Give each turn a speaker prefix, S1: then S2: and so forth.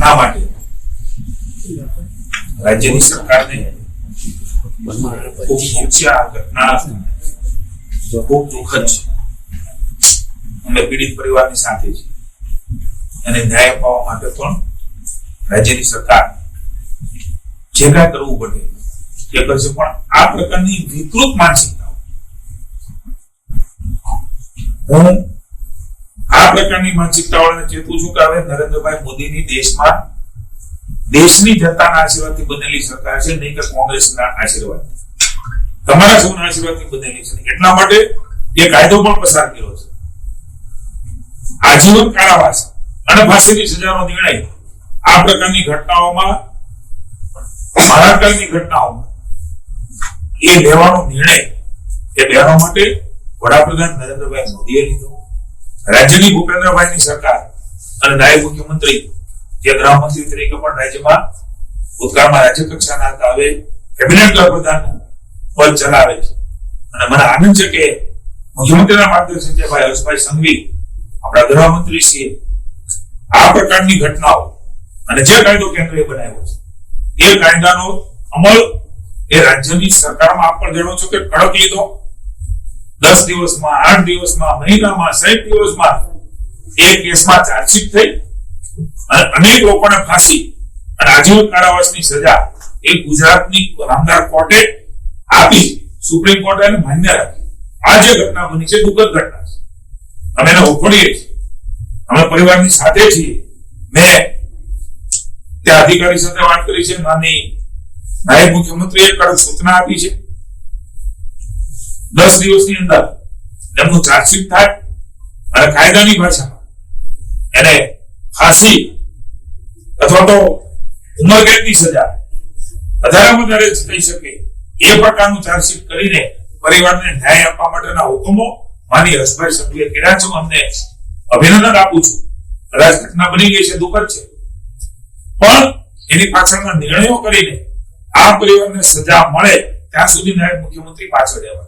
S1: ના માટે. રાજ્યની સરકારને અને ન્યાય અપાવવા માટે પણ રાજ્યની સરકાર જે કાંઈ કરવું પડે તે કરશે. પણ આ પ્રકારની વિકૃત માનસિકતા હું આ પ્રકારની માનસિકતાઓને ચેતવું છું કે હવે નરેન્દ્રભાઈ મોદીની દેશમાં દેશની જનતાના આશીર્વાદથી બનેલી સરકાર છે, નહીં કે કોંગ્રેસના આશીર્વાદ. તમારા સૌના આશીર્વાદથી બનેલી છે. એટલા માટે એ કાયદો પણ પસાર કર્યો છે. આજીવન કારાવાસ અને ફાંસીની સજાનો નિર્ણય આ પ્રકારની ઘટનાઓમાં બળાત્કારની ઘટનાઓમાં એ લેવાનો નિર્ણય એ લેવા માટે વડાપ્રધાન નરેન્દ્રભાઈ મોદીએ લીધો. રાજ્યની ભૂપેન્દ્રભાઈની સરકાર અને નાયબ મુખ્યમંત્રી જે ગૃહમંત્રી તરીકે પણ રાજ્યમાં ભૂતકાળમાં રાજ્ય કક્ષાના હતા હવે કેબિનેટ પ્રધાનનું પદ ચલાવે છે. અને મને આનંદ છે કે મુખ્યમંત્રીના માર્ગદર્શન છે ભાઈ હર્ષભાઈ સંઘવી, આપણા ગૃહમંત્રી છીએ, આ પ્રકારની ઘટનાઓ અને જે કાયદો કેન્દ્રએ બનાવ્યો છે, એ કાયદાનો અમલ એ રાજ્યની સરકારમાં આપ પણ જાણો છો કે કડક લીધો. દસ દિવસમાં, આઠ દિવસમાં, મહિનામાં સાહીઠ દિવસમાં એ કેસમાં ચાર્જશીટ થઈ અને અનેક લોકોને ફાંસી અને આજીવન કારાવાસની સજા એ ગુજરાતની રામદાર કોર્ટે આપી, સુપ્રીમ કોર્ટે એને માન્ય રાખી. આ જે ઘટના બની છે, દુઃખદ ઘટના છે. અમે એને ઓળખીએ છીએ. અમે પરિવારની સાથે છીએ. મેં ત્યાં અધિકારી સાથે વાત કરી છે, નાની નાયબ મુખ્યમંત્રીએ કડક સૂચના આપી છે. દસ દિવસની અંદર એમનું ચાર્જશીટ થાય અને કાયદાની ભાષામાં એને ફાંસી અથવા તો ઉંમરકેદની સજા વધારેમાં વધારે થઈ શકે એ પ્રકારનું ચાર્જશીટ કરીને પરિવારને ન્યાય આપવા માટેના હુકમો માની હર્ષભાઈ સભ્ય કર્યા છે. અમને અભિનંદન આપું છું. કદાચ ઘટના બની ગઈ છે, દુઃખદ છે. પણ એની પાછળના નિર્ણયો કરીને આ પરિવારને સજા મળે ત્યાં સુધી નાયબ મુખ્યમંત્રી પાછળ રહેવા.